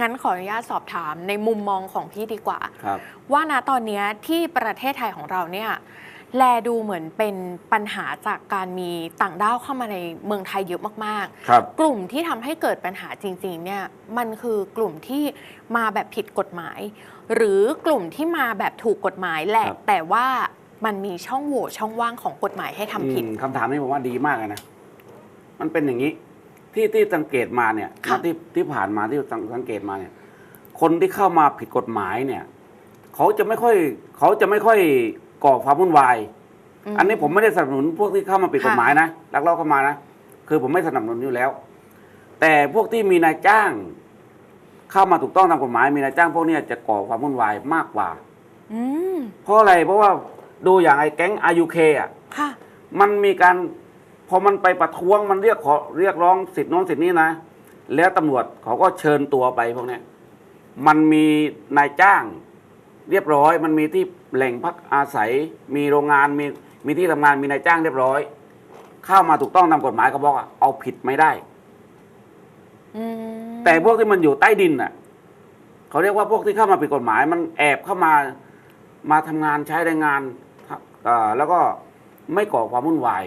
งั้นขออนุญาตสอบถามในมุมมองของพี่ดีกว่า ครับ ว่าณตอนเนี้ยที่ประเทศไทยของเราเนี่ยแลดูเหมือนเป็นปัญหาจากการมีต่างด้าวเข้ามาในเมืองไทยเยอะมากครับๆกลุ่มที่ทำให้เกิดปัญหาจริงๆเนี่ยมันคือกลุ่มที่มาแบบผิดกฎหมาย หรือกลุ่มที่มาแบบถูกกฎหมายแหละ ครับ แต่ว่ามันมีช่องโหว่ช่องว่างของกฎหมายให้ทำผิด อืมคำถามนี้ผมว่าดีมากเลยนะ มันเป็นอย่างนี้ ที่ที่สังเกตมาเนี่ยค่ะที่ที่ผ่านมาที่สังสังเกตมาเนี่ย คนที่เข้ามาผิดกฎหมายเนี่ย เขาจะไม่ค่อยเขาจะไม่ค่อยก่อความวุ่นวายมอันนี้ผมไม่ได้สนับสนุนพวกที่เข้ามาผิดกฎค่ะหมายนะลักลอบเข้ามานะคือผมไม่สนับสนุนอยู่แล้ว แต่พวกที่มีนายจ้าง เข้ามาถูกต้องตามกฎหมาย มีนายจ้างพวกเนี้ยจะก่อความวุ่นวายมากกว่า อืมเพราะอะไรเพราะว่าดูอย่างไอ้แก๊งอายุเคอะ ค่ะ มันมีการ พอมันไปประท้วงมันเรียกขอเรียกร้องสิทธิโน้นสิทธินี้นะ แล้วตำรวจเขาก็เชิญตัวไปพวกเนี้ยมันมีนายจ้าง เรียบร้อย มันมีที่แหล่งพักอาศัย มีโรงงานมีมีที่ทำงานมีนายจ้างเรียบร้อย เข้ามาถูกต้องตามกฎหมายก็บอกว่าเอาผิดไม่ได้อืมแต่พวกที่มันอยู่ใต้ดินน่ะเขาเรียกว่าพวกที่เข้ามาผิดกฎหมาย มันแอบเข้ามามาทำงานใช้แรงงานครับอ่าแล้วก็ไม่ก่อความวุ่นวาย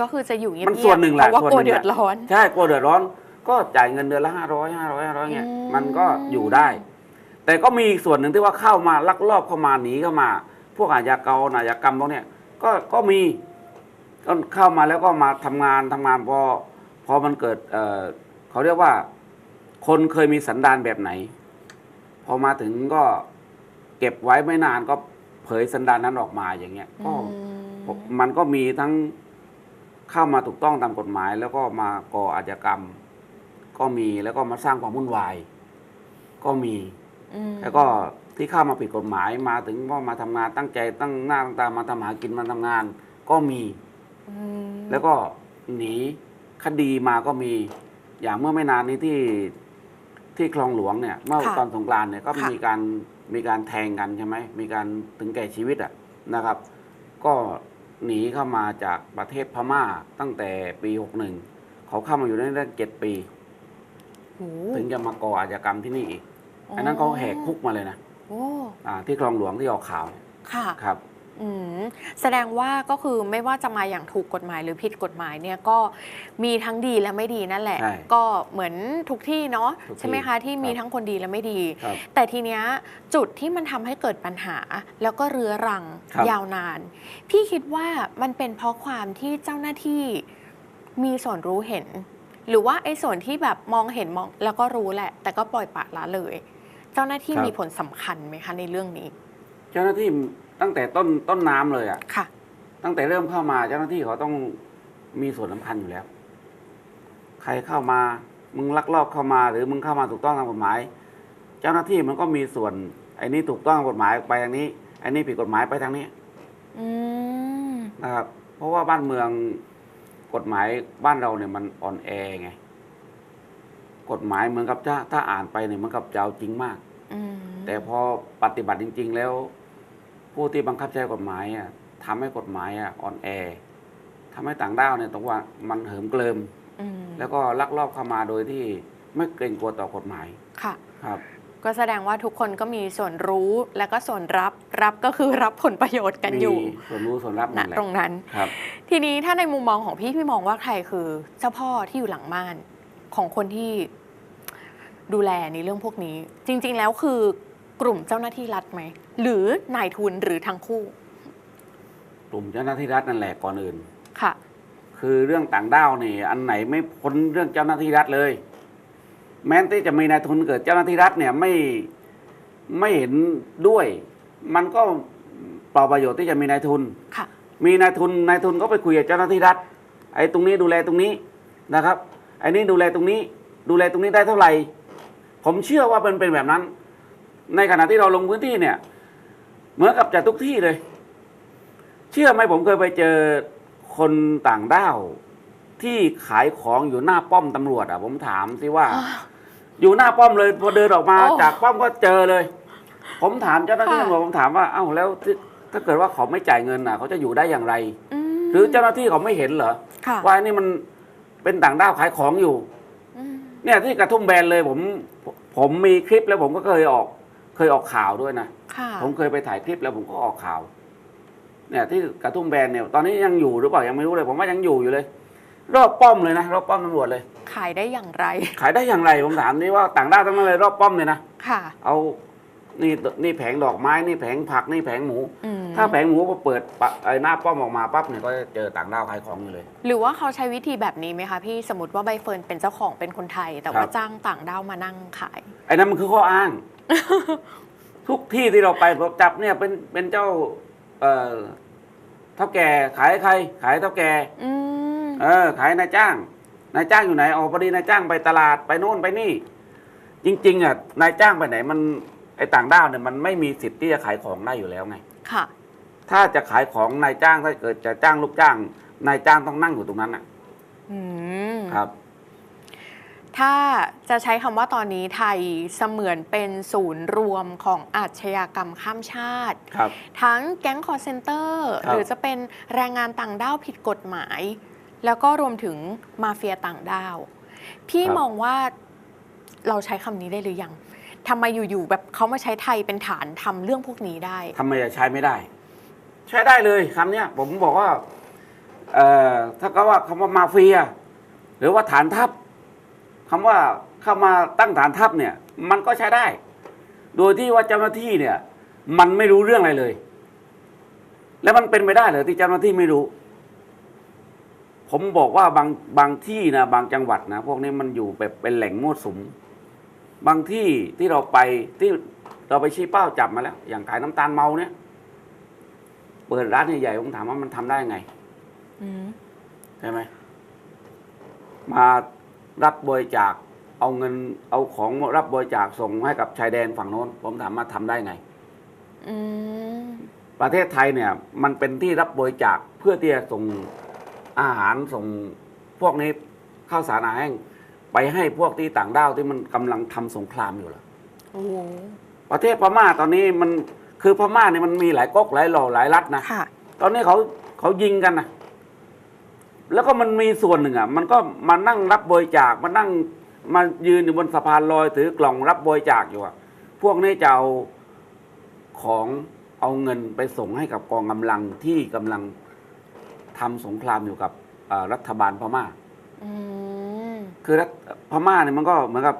ก็คือจะอยู่เงียบๆมันส่วนหนึ่งแหละเพราะว่าส่วนกลัวหนึ่ง เดือดแหละร้อน ใช่กลัวเดือดร้อนก็จ่ายเงินเดือนละห้าร้อยห้าร้อยห้าร้อยเงี้ยอืม มันก็อยู่ได้ แต่ก็มีอีกส่วนหนึ่งที่ว่าเข้ามาลักลอบเข้ามาหนีเข้ามา พวกอาชญากรอาชญากรรมพวกเนี้ยก็ก็มีก็เข้ามาแล้วก็มาทำงานทำงานพอพอมันเกิดเออเขาเรียกว่า คนเคยมีสันดานแบบไหน พอมาถึงก็เก็บไว้ไม่นานก็เผยสันดานนั้นออกมาอย่างเงี้ยก็ อืม มันก็มีทั้ง เข้ามาถูกต้องตามกฎหมาย แล้วก็มาก่ออาชญากรรม ก็มีแล้วก็มาสร้างความวุ่นวาย ก็มี อืมแล้วก็ที่เข้ามาผิดกฎหมายมาถึงก็มาทำงานตั้งใจตั้งหน้าตั้งตามาทำหากินมาทำงาน ก็มี อืมแล้วก็หนีคดีมาก็มี อย่างเมื่อไม่นานนี้ที่ที่คลองหลวงเนี่ย เมื่อตอนสงกรานต์เนี่ยก็มีการมีการแทงกันใช่ไหมมีการถึงแก่ชีวิตอะนะครับ ก็ หนีเข้ามาจากประเทศพม่าตั้งแต่ปีหกหนึ่งเขาเข้ามาอยู่ได้ได้เจ็ดปี โอ้ถึงจะมาก่ออาชญากรรมที่นี่อีกอันนั้นเขาแหกคุกมาเลยนะโอ้อ่าที่คลองหลวงที่ออกข่าวค่ะ ครับอืม แสดงว่าก็คือไม่ว่าจะมาอย่างถูกกฎหมายหรือผิดกฎหมายเนี่ยก็มีทั้งดีและไม่ดีนั่นแหละ ใช่ก็เหมือนทุกที่เนาะทุกที่ใช่ไหมคะที่มีครับทั้งคนดีและไม่ดี ครับแต่ทีเนี้ยจุดที่มันทำให้เกิดปัญหา แล้วก็เรื้อรังครับ ยาวนาน พี่คิดว่ามันเป็นเพราะความที่เจ้าหน้าที่มีส่วนรู้เห็น หรือว่าไอ้ส่วนที่แบบมองเห็นมองแล้วก็รู้แหละ แต่ก็ปล่อยปละละเลย เจ้าหน้าที่มีผลสำคัญไหมคะในเรื่องนี้ เจ้าหน้าที่ ตั้งแต่ต้นต้นน้ำเลยอะ ค่ะ ตั้งแต่เริ่มเข้ามาเจ้าหน้าที่เขาต้องมีส่วนสำคัญอยู่แล้ว ใครเข้ามา มึงลักลอบเข้ามา หรือมึงเข้ามาถูกต้องตามกฎหมาย เจ้าหน้าที่มันก็มีส่วนไอ้นี้ถูกต้องตามกฎหมายไปทางนี้ไอ้นี้ผิดกฎหมายไปทางนี้อืม นะครับ เพราะว่าบ้านเมืองกฎหมายบ้านเราเนี่ยมันอ่อนแอไง กฎหมายเหมือนกับถ้าถ้าอ่านไปเนี่ยเหมือนกับจะเอาจริงมาก อืมแต่พอปฏิบัติจริง ๆ แล้ว ผู้ที่บังคับใช้กฎหมายอะทำให้กฎหมายอะอ่อนแอทำให้ต่างด้าวเนี่ยต้องว่ามันเหิมเกลิมอืมแล้วก็ลักลอบเข้ามาโดยที่ไม่เกรงกลัวต่อกฎหมายค่ะครับก็แสดงว่าทุกคนก็มีส่วนรู้และก็ส่วนรับรับก็คือรับผลประโยชน์กันอยู่มีส่วนรู้ส่วนรับณนั่นแหละตรงนั้นครับ ทีนี้ถ้าในมุมมองของพี่พี่มองว่าใครคือเจ้าพ่อที่อยู่หลังม่านของคนที่ดูแลในเรื่องพวกนี้ จริง ๆ แล้วคือ กลุ่มเจ้าหน้าที่รัฐไหม หรือนายทุนหรือทั้งคู่ กลุ่มเจ้าหน้าที่รัฐนั่นแหละก่อนอื่น ค่ะ คือเรื่องต่างด้าวนี่ อันไหนไม่พ้นเรื่องเจ้าหน้าที่รัฐเลย แม้ที่จะมีนายทุนเกิดเจ้าหน้าที่รัฐเนี่ยไม่ไม่เห็นด้วย มันก็เปล่าประโยชน์ที่จะมีนายทุน ค่ะ มีนายทุนนายทุนก็ไปคุยกับเจ้าหน้าที่รัฐ ไอ้ตรงนี้ดูแลตรงนี้นะครับไอ้นี่ดูแลตรงนี้ ดูแลตรงนี้ได้เท่าไหร่ ผมเชื่อว่ามันเป็นแบบนั้น ในขณะที่เราลงพื้นที่เนี่ย เหมือนกับจะทุกที่เลย เชื่อไหมผมเคยไปเจอคนต่างด้าวที่ขายของอยู่หน้าป้อมตำรวจอะ ผมถามสิว่า อยู่หน้าป้อมเลยพอเดินออกมาโอ้จากป้อมก็เจอเลย ผมถามเจ้าหน้าที่ค่ะตำรวจผมถามว่าเอ้าแล้วที่ถ้าเกิดว่าเขาไม่จ่ายเงินอะ เขาจะอยู่ได้อย่างไรมหรือเจ้าหน้าที่เขาไม่เห็นเหรอค่ะว่านี่มันเป็นต่างด้าวขายของอยู่อืมเนี่ยที่กระทุ่มแบนเลยผมผผมมีคลิปแล้วผมก็เคยออก เคยออกข่าวด้วยนะค่ะผมเคยไปถ่ายคลิปแล้วผมก็ออกข่าว เนี่ย ที่กระทุ่มแบนเนี่ย ตอนนี้ยังอยู่หรือเปล่ายังไม่รู้เลย ผมว่ายังอยู่อยู่เลย รอบป้อมเลยนะรอบป้อมตำรวจเลย ขายได้อย่างไร ขายได้อย่างไรผมถามนี่ว่าต่างด้าวทั้งนั้นเลยรอบป้อมเลยนะค่ะ เอานี่นี่แผงดอกไม้นี่แผงผักนี่แผงหมู อืมถ้าแผงหมูพอเปิดปะไอ้หน้าป้อมออกมาปั๊บเนี่ยก็จะเจอต่างด้าวขายของอยู่เลย หรือว่าเขาใช้วิธีแบบนี้ไหมคะพี่สมมติว่าใบเฟิร์นเป็นเจ้าของเป็นคนไทย แต่ว่าครับ จ้างต่างด้าวมานั่งขาย ไอ้นั้นมันคือข้ออ้าง ทุกที่ที่เราไปผมจับเนี่ยเป็นเป็นเจ้า เอ่อเท่าแก่ขายให้ใคร ขายให้เท่าแก่อืมเออ ขายนายจ้างนายจ้างอยู่ไหนอ๋อพอดีนายจ้างไปตลาดไปโน่นไปนี่ จริง ๆอะนายจ้างไปไหน มันไอ้ต่างด้าวเนี่ยมันไม่มีสิทธิ์ที่จะขายของได้อยู่แล้วไง ค่ะ ถ้าจะขายของนายจ้างถ้าเกิดจะจ้างลูกจ้างนายจ้างต้องนั่งอยู่ตรงนั้นอะ อืม ครับ ถ้าจะใช้คำว่าตอนนี้ไทยเสมือนเป็นศูนย์รวมของอาชญากรรมข้ามชาติครับทั้งแก๊งคอร์เซนเตอร์ครับหรือจะเป็นแรงงานต่างด้าวผิดกฎหมาย แล้วก็รวมถึงมาเฟียต่างด้าว พี่มองว่าเราใช้คำนี้ได้หรือยังทำไมอยู่ๆแบบเขามาใช้ไทยเป็นฐานทำเรื่องพวกนี้ได้ทำไมจะใช้ไม่ได้ ใช้ได้เลยคำเนี้ยผมบอกว่าเอ่อถ้าก็ว่าคำว่ามาเฟีย หรือว่าฐานทัพ คำว่าเข้ามาตั้งฐานทัพเนี่ย มันก็ใช้ได้ โดยที่ว่าเจ้าหน้าที่เนี่ย มันไม่รู้เรื่องอะไรเลย แล้วมันเป็นไปได้เหรอที่เจ้าหน้าที่ไม่รู้ ผมบอกว่าบางบางที่นะบางจังหวัดนะพวกนี้มันอยู่แบบเป็นแหล่งมั่วสุม บางที่ที่เราไปที่เราไปชี้เป้าจับมาแล้ว อย่างขายน้ำตาลเมาเนี่ยเปิดร้านใหญ่ๆผมถามว่ามันทำได้ไงอืมใช่ไหมมา รับบริจาคเอาเงินเอาของรับบริจาคส่งให้กับชายแดนฝั่งโน้น ผมถามว่าทำได้ไงอืมประเทศไทยเนี่ย มันเป็นที่รับบริจาคเพื่อที่จะส่งอาหารส่งพวกนี้ข้าวสารอาหารแห้งไปให้พวกที่ต่างด้าวที่มันกำลังทำสงครามอยู่ล่ะโอ้โหประเทศพม่าตอนนี้มันคือพม่าเนี่ยมันมีหลายก๊กหลายหล่อหลายรัฐนะค่ะตอนนี้เขาเขายิงกันนะ แล้วก็มันมีส่วนหนึ่งอะ มันก็มานั่งรับบริจาคมานั่งมายืนอยู่บนสะพานลอยถือกล่องรับบริจาคอยู่อะ พวกนี้จะเอาของเอาเงินไปส่งให้กับกองกำลังที่กำลังทำสงครามอยู่กับเอ่อรัฐบาลพม่าอืมคือรัฐพม่าเนี่ยมันก็เหมือนกับ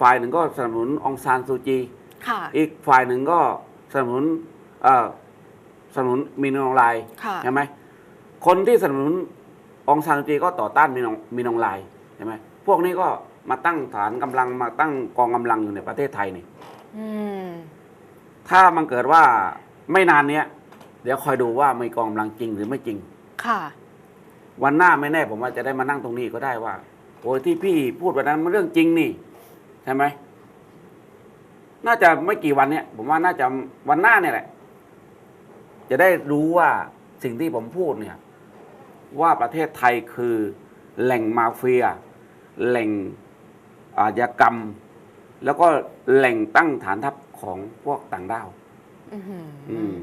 ฝ่ายหนึ่งก็สนับสนุนองซานซูจีค่ะอีกฝ่ายหนึ่งก็สนับสนุนเอ่อสนับสนุนมินอองไลน์ค่ะใช่ไหมคนที่สนับสนุน องซานซูจีก็ต่อต้านมินอองมินอองไลน์ใช่ไหมพวกนี้ก็มาตั้งฐานกำลังมาตั้งกองกำลังอยู่ในประเทศไทยนี่อืมถ้ามันเกิดว่าไม่นานเนี้ยเดี๋ยวคอยดูว่ามีกองกำลังจริงหรือไม่จริง ค่ะ วันหน้าไม่แน่ ผมว่าจะได้มานั่งตรงนี้ก็ได้ว่าโอ้ยที่พี่พูดวันนั้นมันเรื่องจริงนี่ใช่ไหมน่าจะไม่กี่วันเนี้ยผมว่าน่าจะวันหน้าเนี่ยแหละ จะได้รู้ว่าสิ่งที่ผมพูดเนี่ย ว่าประเทศไทยคือแหล่งมาเฟีย แหล่งอาชญากรรม แล้วก็แหล่งตั้งฐานทัพของพวกต่างด้าวอือหืออืม